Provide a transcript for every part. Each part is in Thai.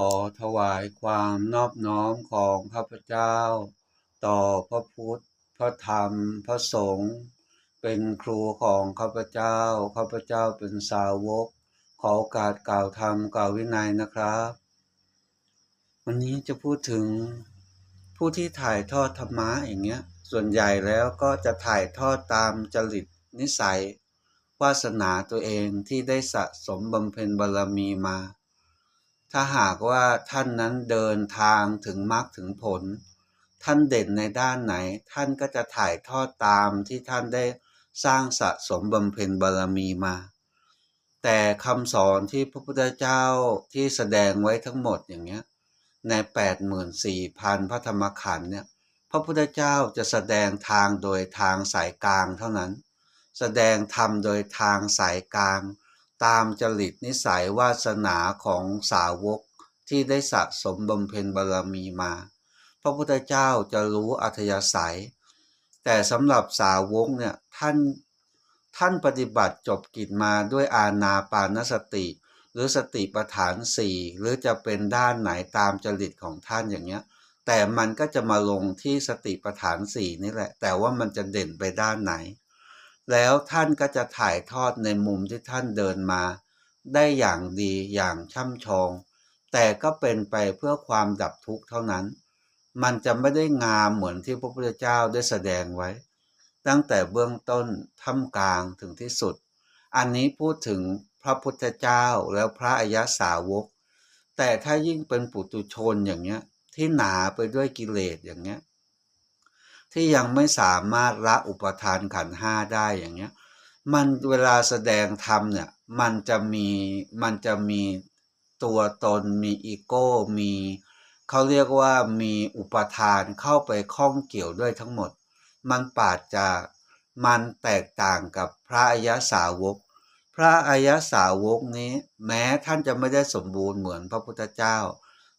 ขอถวายความนอบน้อมของข้าพเจ้า ต่อพระพุทธ พระธรรม พระสงฆ์เป็นครูของข้าพเจ้า ข้าพเจ้าเป็นสาวก ขอโอกาสกล่าวธรรมกล่าววินัยนะครับ วันนี้จะพูดถึงผู้ที่ถ่ายทอดธรรมะอย่างเงี้ย ส่วนใหญ่แล้วก็จะถ่ายทอดตามจริตนิสัย วาสนาตัวเองที่ได้สะสมบำเพ็ญบารมีมา ถ้าหากว่าท่านนั้นเดินทางถึงมรรคถึงผล ท่านเด่นในด้านไหน ท่านก็จะถ่ายทอดตามที่ท่านได้สร้างสะสมบำเพ็ญบารมีมา แต่คำสอนที่พระพุทธเจ้าที่แสดงไว้ทั้งหมดอย่างเงี้ยใน 84,000 พระธรรมขันธ์เนี่ยพระพุทธเจ้าจะแสดงทางโดยทางสายกลางเท่านั้น แสดงธรรมโดยทางสายกลาง ตามจริตนิสัยวาสนาของสาวกที่ได้สะสมบำเพ็ญบารมีมา พระพุทธเจ้าจะรู้อัธยาศัย แต่สำหรับสาวกเนี่ยท่านท่านปฏิบัติจบกิจมาด้วยอาณาปานสติ หรือสติปัฏฐานสี่หรือจะเป็นด้านไหนตามจริตของท่านอย่างเงี้ย แต่มันก็จะมาลงที่สติปัฏฐานสี่นี่แหละ แต่ว่ามันจะเด่นไปด้านไหน แล้วท่านก็จะถ่ายทอดในมุมที่ท่านเดินมา ได้อย่างดีอย่างช่ำชอง แต่ก็เป็นไปเพื่อความดับทุกข์เท่านั้น มันจะไม่ได้งามเหมือนที่พระพุทธเจ้าได้แสดงไว้ ตั้งแต่เบื้องต้นท่ามกลางถึงที่สุด อันนี้พูดถึงพระพุทธเจ้าแล้วพระอริยสาวก แต่ถ้ายิ่งเป็นปุตุชนอย่างเงี้ยที่หนาไปด้วยกิเลสอย่างเงี้ย ที่ยังไม่สามารถละอุปทานขันห้าได้อย่างเงี้ย มันเวลาแสดงธรรมเนี่ย มันจะมีมันจะมีตัวตนมีอีโก้ มีเขาเรียกว่ามีอุปทานเข้าไปข้องเกี่ยวด้วยทั้งหมด มันปาดจากมันแตกต่างกับพระอริยสาวก พระอริยสาวกนี้ แม้ท่านจะไม่ได้สมบูรณ์เหมือนพระพุทธเจ้า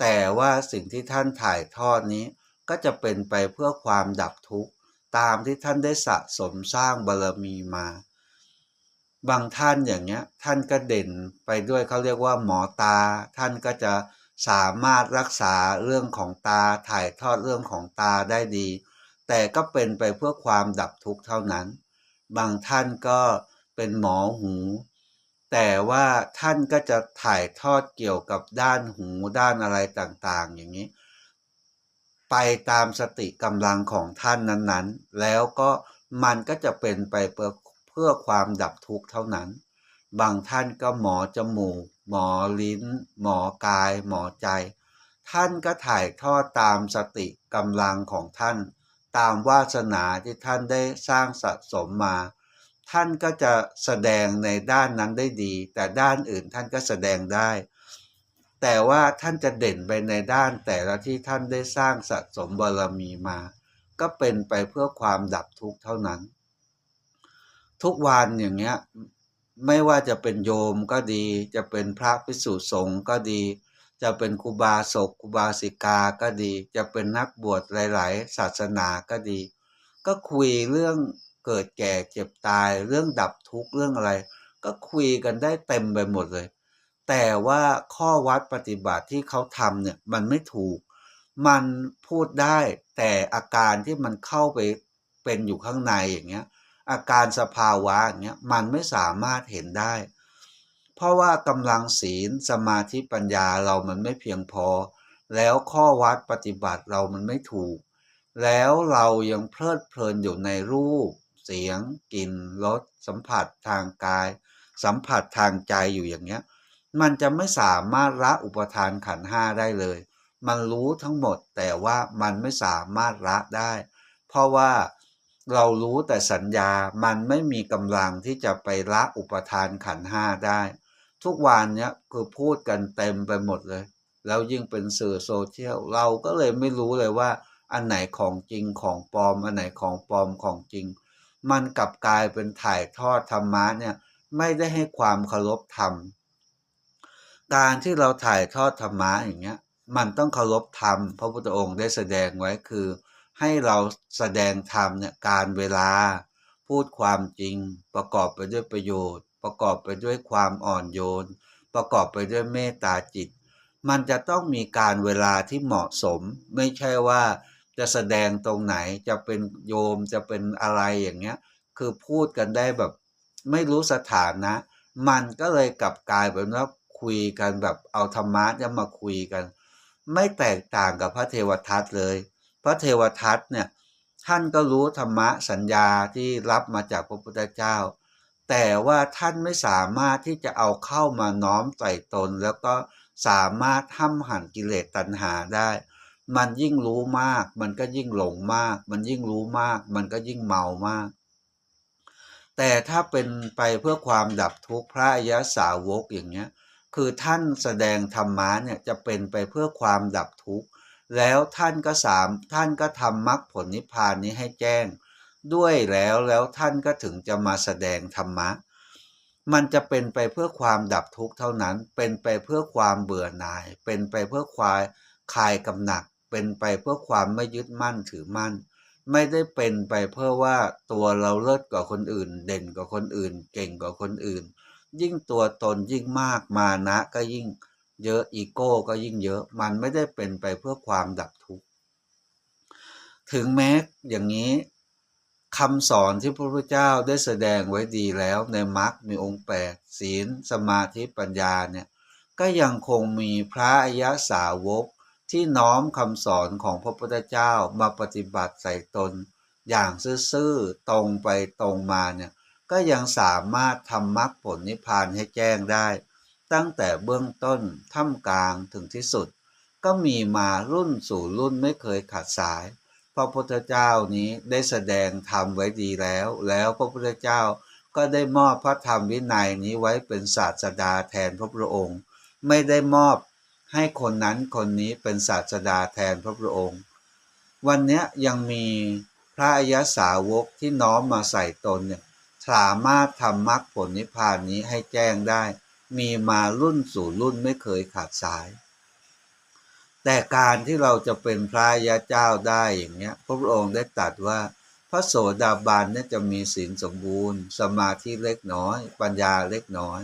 แต่ว่าสิ่งที่ท่านถ่ายทอดนี้ ก็จะเป็นไปเพื่อความดับทุกข์ตามที่ท่านได้สะสมสร้างบารมีมา บางท่านอย่างเงี้ยท่านก็เด่นไปด้วยเขาเรียกว่าหมอตา ท่านก็จะสามารถรักษาเรื่องของตาถ่ายทอดเรื่องของตาได้ดี แต่ก็เป็นไปเพื่อความดับทุกข์เท่านั้น บางท่านก็เป็นหมอหู แต่ว่าท่านก็จะถ่ายทอดเกี่ยวกับด้านหูด้านอะไรต่างๆ อย่างนี้ ไปตามสติกำลังของท่านนั้นๆ แล้วก็มันก็จะเป็นไปเพื่อเพื่อความดับทุกข์เท่านั้น บางท่านก็หมอจมูก หมอลิ้น หมอกาย หมอใจ ท่านก็ถ่ายทอดตามสติกำลังของท่าน ตามวาสนาที่ท่านได้สร้างสะสมมา ท่านก็จะแสดงในด้านนั้นได้ดี แต่ด้านอื่นท่านก็แสดงได้ แต่ว่าท่านจะเด่นไปในด้านแต่ละที่ท่านได้สร้างสะสมบารมีมา ก็เป็นไปเพื่อความดับทุกข์เท่านั้น ทุกวันอย่างเงี้ยไม่ว่าจะเป็นโยมก็ดี จะเป็นพระภิกษุสงฆ์ก็ดี จะเป็นครูบาศกครูบาสิกาก็ดี จะเป็นนักบวชหลาย ๆ ศาสนาก็ดี ก็คุยเรื่องเกิดแก่เจ็บตาย เรื่องดับทุกข์เรื่องอะไร ก็คุยกันได้เต็มไปหมดเลย แต่ว่าข้อวัดปฏิบัติที่เขาทำเนี่ยมันไม่ถูก มันพูดได้แต่อาการที่มันเข้าไปเป็นอยู่ข้างในอย่างเงี้ยอาการสภาวะอย่างเงี้ยมันไม่สามารถเห็นได้ เพราะว่ากำลังศีลสมาธิปัญญาเรามันไม่เพียงพอ แล้วข้อวัดปฏิบัติเรามันไม่ถูก แล้วเรายังเพลิดเพลินอยู่ในรูป เสียงกลิ่นรสสัมผัสทางกาย สัมผัสทางใจอยู่อย่างเงี้ย มันจะไม่สามารถละอุปทานขันห้าได้เลย มันรู้ทั้งหมดแต่ว่ามันไม่สามารถละได้ เพราะว่าเรารู้แต่สัญญา มันไม่มีกำลังที่จะไปละอุปทานขันห้าได้ ทุกวันเนี้ยคือพูดกันเต็มไปหมดเลย แล้วยิ่งเป็นสื่อโซเชียลเราก็เลยไม่รู้เลยว่า อันไหนของจริงของปลอม อันไหนของปลอมของจริง มันกลับกลายเป็นถ่ายทอดธรรมะเนี่ยไม่ได้ให้ความเคารพธรรม การที่เราถ่ายทอดธรรมะอย่างเงี้ย มันต้องเคารพธรรมพระพุทธองค์ได้แสดงไว้คือ ให้เราแสดงธรรมเนี่ยการเวลาพูดความจริง ประกอบไปด้วยประโยชน์ ประกอบไปด้วยความอ่อนโยน ประกอบไปด้วยเมตตาจิต มันจะต้องมีการเวลาที่เหมาะสม ไม่ใช่ว่าจะแสดงตรงไหนจะเป็นโยมจะเป็นอะไรอย่างเงี้ย คือพูดกันได้แบบ ไม่รู้สถานะ มันก็เลยกลับกลายเป็นว่า คุยกันแบบเอาธรรมะจะมาคุยกัน ไม่แตกต่างกับพระเทวทัตเลย พระเทวทัตเนี่ยท่านก็รู้ธรรมะสัญญาที่รับมาจากพระพุทธเจ้า แต่ว่าท่านไม่สามารถที่จะเอาเข้ามาน้อมใส่ตน แล้วก็สามารถห้ำหั่นกิเลสตัณหาได้ มันยิ่งรู้มาก มันก็ยิ่งหลงมาก มันยิ่งรู้มาก มันก็ยิ่งเมามาก แต่ถ้าเป็นไปเพื่อความดับทุกข์พระอริยสาวกอย่างเงี้ย คือท่านแสดงธรรมะเนี่ยจะเป็นไปเพื่อความดับทุกข์ แล้วท่านก็สามท่านก็ทำมรรคผลนิพพานนี้ให้แจ้ง ด้วยแล้วแล้วท่านก็ถึงจะมาแสดงธรรมะ มันจะเป็นไปเพื่อความดับทุกข์เท่านั้น เป็นไปเพื่อความเบื่อหน่าย เป็นไปเพื่อความคลายกำหนัก เป็นไปเพื่อความไม่ยึดมั่นถือมั่น ไม่ได้เป็นไปเพื่อว่าตัวเราเลิศกว่าคนอื่น เด่นกว่าคนอื่น เก่งกว่าคนอื่น ยิ่งตัวตนยิ่งมากมานะก็ยิ่งเยอะอีโก้ก็ยิ่งเยอะมันไม่ได้เป็นไปเพื่อความดับทุกข์ถึงแม้อย่างนี้คำสอนที่พระพุทธเจ้าได้แสดงไว้ดีแล้วในมรรคมีองค์แปดศีล สมาธิปัญญาเนี่ยก็ยังคงมีพระอริยสาวกที่น้อมคำสอนของพระพุทธเจ้ามาปฏิบัติใส่ตน อย่างซื่อๆตรงไปตรงมาเนี่ย ก็ยังสามารถทำมรรคผลนิพพานให้แจ้งได้ ตั้งแต่เบื้องต้นท่ามกลางถึงที่สุด ก็มีมารุ่นสู่รุ่นไม่เคยขาดสายพระพุทธเจ้านี้ได้แสดงธรรมไว้ดีแล้ว แล้วพระพุทธเจ้าก็ได้มอบพระธรรมวินัยนี้ไว้เป็นศาสดาแทนพระพุทธองค์ ไม่ได้มอบให้คนนั้นคนนี้เป็นศาสดาแทนพระพุทธองค์ วันนี้ยังมีพระอริยสาวกที่น้อมมาใส่ตนเนี่ย สามารถทำมรรคผลนิพพานนี้ให้แจ้งได้ มีมารุ่นสู่รุ่นไม่เคยขาดสาย แต่การที่เราจะเป็นพระอริยเจ้าได้อย่างเนี้ยพระพุทธองค์ได้ตรัสว่าพระโสดาบันเนี่ยจะมีศีลสมบูรณ์ สมาธิเล็กน้อย ปัญญาเล็กน้อย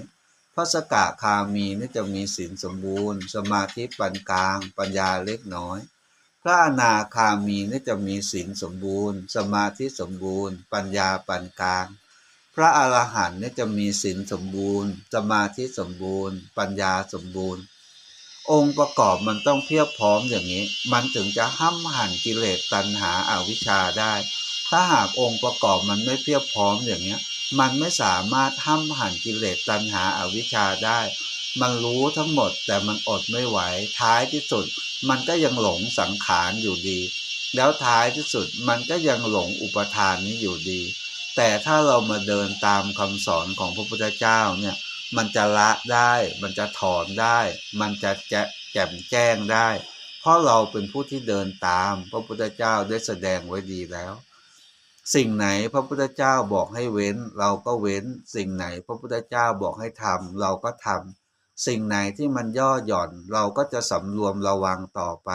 พระสกะคามีเนี่ยจะมีศีลสมบูรณ์ สมาธิปานกลาง ปัญญาเล็กน้อย พระอนาคามีเนี่ยจะมีศีลสมบูรณ์ สมาธิสมบูรณ์ ปัญญาปานกลาง พระอรหันต์เนี่ยจะมีศีลสมบูรณ์ สมาธิสมบูรณ์ ปัญญาสมบูรณ์ องค์ประกอบมันต้องเพียบพร้อมอย่างนี้ มันถึงจะห้ำหั่นกิเลสตัณหาอาวิชชาได้ ถ้าหากองค์ประกอบมันไม่เพียบพร้อมอย่างเนี้ย มันไม่สามารถห้ำหั่นกิเลสตัณหาอาวิชชาได้ มันรู้ทั้งหมดแต่มันอดไม่ไหว ท้ายที่สุด มันก็ยังหลงสังขารอยู่ดี แล้วท้ายที่สุดมันก็ยังหลงอุปทานนี้อยู่ดี แต่ถ้าเรามาเดินตามคำสอนของพระพุทธเจ้าเนี่ยมันจะละได้ มันจะถอนได้ มันจะแจะแจ่มแจ้งได้ เพราะเราเป็นผู้ที่เดินตาม พระพุทธเจ้าได้แสดงไว้ดีแล้ว สิ่งไหนพระพุทธเจ้าบอกให้เว้น เราก็เว้น สิ่งไหนพระพุทธเจ้าบอกให้ทำเราก็ทำสิ่งไหนที่มันย่อหย่อน เราก็จะสำรวมระวังต่อไป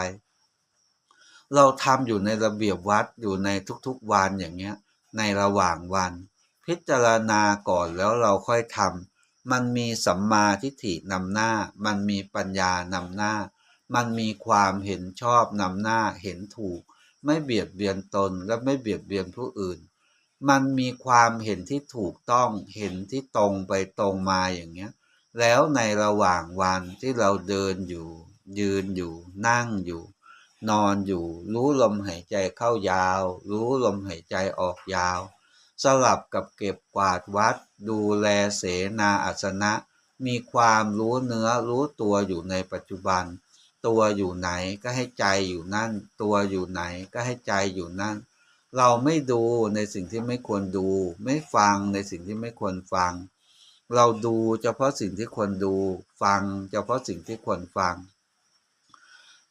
เราทำอยู่ในระเบียบวัดอยู่ในทุกๆวันอย่างเงี้ย ในระหว่างวัน พิจารณาก่อนแล้วเราค่อยทำมันมีสัมมาทิฏฐินำหน้า มันมีปัญญานำหน้า มันมีความเห็นชอบนำหน้าเห็นถูก ไม่เบียดเบียนตนและไม่เบียดเบียนผู้อื่น มันมีความเห็นที่ถูกต้องเห็นที่ตรงไปตรงมาอย่างเงี้ยแล้วในระหว่างวันที่เราเดินอยู่ ยืนอยู่นั่งอยู่ นอนอยู่ รู้ลมหายใจเข้ายาว รู้ลมหายใจออกยาว สลับกับเก็บกวาดวัด ดูแลเสนาอาสนะ มีความรู้เนื้อรู้ตัวอยู่ในปัจจุบัน ตัวอยู่ไหนก็ให้ใจอยู่นั่น ตัวอยู่ไหนก็ให้ใจอยู่นั่น เราไม่ดูในสิ่งที่ไม่ควรดู ไม่ฟังในสิ่งที่ไม่ควรฟัง เราดูเฉพาะสิ่งที่ควรดู ฟังเฉพาะสิ่งที่ควรฟัง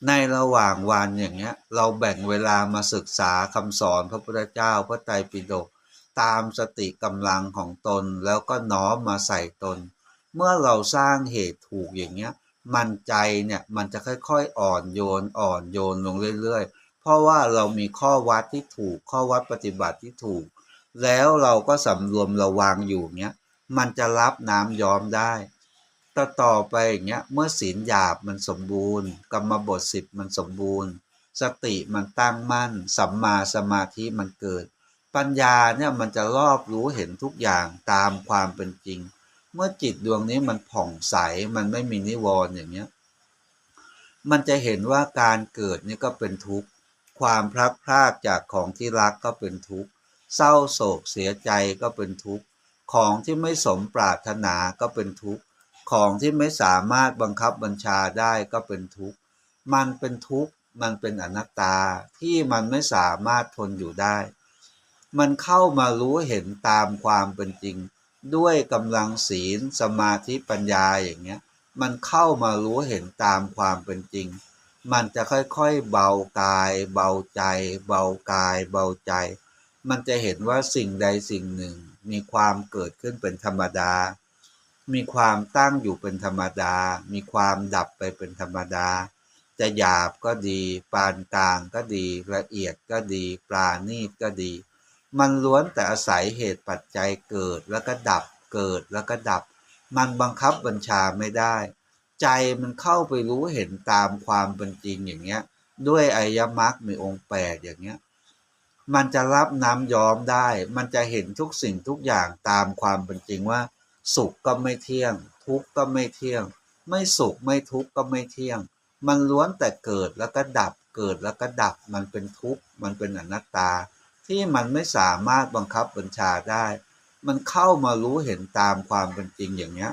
ในระหว่างวันอย่างเงี้ย เราแบ่งเวลามาศึกษาคำสอนพระพุทธเจ้าพระไตรปิฎกตามสติกำลังของตนแล้วก็น้อมมาใส่ตน เมื่อเราสร้างเหตุถูกอย่างเงี้ย มันใจเนี่ยมันจะค่อยๆ อ่อนโยนอ่อนโยนลงเรื่อยๆ เพราะว่าเรามีข้อวัดที่ถูกข้อวัดปฏิบัติที่ถูก แล้วเราก็สำรวมระวังอยู่เงี้ยมันจะรับน้ำย้อมได้ ต่อต่อไปอย่างเงี้ยเมื่อศีลหยาบมันสมบูรณ์ กรรมบทสิบมันสมบูรณ์ สติมันตั้งมั่น สัมมาสมาธิมันเกิด ปัญญาเนี่ยมันจะรอบรู้เห็นทุกอย่างตามความเป็นจริง เมื่อจิตดวงนี้มันผ่องใสมันไม่มีนิวรณ์อย่างเงี้ยมันจะเห็นว่าการเกิดนี่ก็เป็นทุกข์ความพลัดพรากจากของที่รักก็เป็นทุกข์เศร้าโศกเสียใจก็เป็นทุกข์ของที่ไม่สมปรารถนาก็เป็นทุกข์ ของที่ไม่สามารถบังคับบัญชาได้ก็เป็นทุกข์ มันเป็นทุกข์ มันเป็นอนัตตาที่มันไม่สามารถทนอยู่ได้ มันเข้ามารู้เห็นตามความเป็นจริง ด้วยกำลังศีลสมาธิปัญญาอย่างเงี้ย มันเข้ามารู้เห็นตามความเป็นจริง มันจะค่อยๆเบากาย เบาใจ เบากาย เบาใจ มันจะเห็นว่าสิ่งใดสิ่งหนึ่งมีความเกิดขึ้นเป็นธรรมดา มีความตั้งอยู่เป็นธรรมดา มีความดับไปเป็นธรรมดา จะหยาบก็ดี ปานกลางก็ดี ละเอียดก็ดี ปราณีตก็ดี มันล้วนแต่อาศัยเหตุปัจจัยเกิดแล้วก็ดับ เกิดแล้วก็ดับ มันบังคับบัญชาไม่ได้ ใจมันเข้าไปรู้เห็นตามความเป็นจริงอย่างเงี้ย ด้วยอริยมรรคมีองค์แปดอย่างเงี้ย มันจะรับน้ำย้อมได้ มันจะเห็นทุกสิ่งทุกอย่างตามความเป็นจริงว่า สุขก็ไม่เที่ยง ทุกข์ก็ไม่เที่ยง ไม่สุขไม่ทุกข์ก็ไม่เที่ยง มันล้วนแต่เกิดแล้วก็ดับเกิดแล้วก็ดับมันเป็นทุกข์มันเป็นอนัตตา ที่มันไม่สามารถบังคับบัญชาได้ มันเข้ามารู้เห็นตามความเป็นจริงอย่างเนี้ย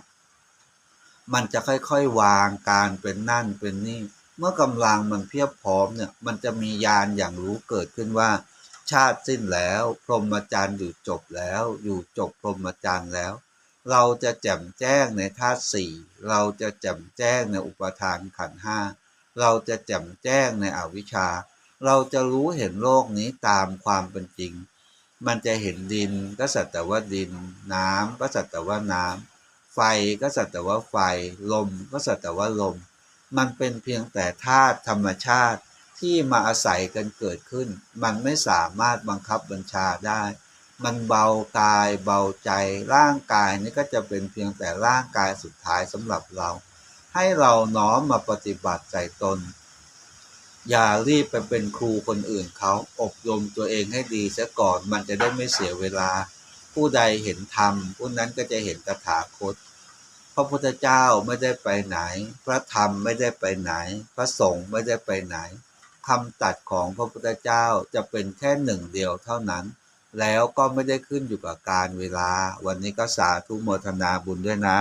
มันจะค่อยๆวางการเป็นนั่นเป็นนี่ เมื่อกำลังมันเพียบพร้อมเนี่ยมันจะมียานอย่างรู้เกิดขึ้นว่า ชาติสิ้นแล้ว พรหมจรรย์อยู่จบแล้ว อยู่จบพรหมจรรย์แล้ว เราจะแจ่มแจ้งในธาตุสี่เราจะแจ่มแจ้งในอุปทานขันห้าเราจะแจ่มแจ้งในอวิชชา เราจะรู้เห็นโลกนี้ตามความเป็นจริง มันจะเห็นดินก็สักแต่ว่าดิน น้ำก็สักแต่ว่าน้ำไฟก็สักแต่ว่าไฟ ลมก็สักแต่ว่าลม มันเป็นเพียงแต่ธาตุธรรมชาติที่มาอาศัยกันเกิดขึ้น มันไม่สามารถบังคับบัญชาได้ มันเบากายเบาใจร่างกายนี่ก็จะเป็นเพียงแต่ร่างกายสุดท้ายสำหรับเรา ให้เราน้อมมาปฏิบัติใจตน อย่ารีบไปเป็นครูคนอื่นเขาอบรมตัวเองให้ดีเสียก่อนมันจะได้ไม่เสียเวลา ผู้ใดเห็นธรรมผู้นั้นก็จะเห็นตถาคตพระพุทธเจ้าไม่ได้ไปไหน พระธรรมไม่ได้ไปไหน พระสงฆ์ไม่ได้ไปไหนคำตัดของพระพุทธเจ้าจะเป็นแค่หนึ่งเดียวเท่านั้น แล้วก็ไม่ได้ขึ้นอยู่กับการเวลา วันนี้ก็สาธุโมทนาบุญด้วยนะ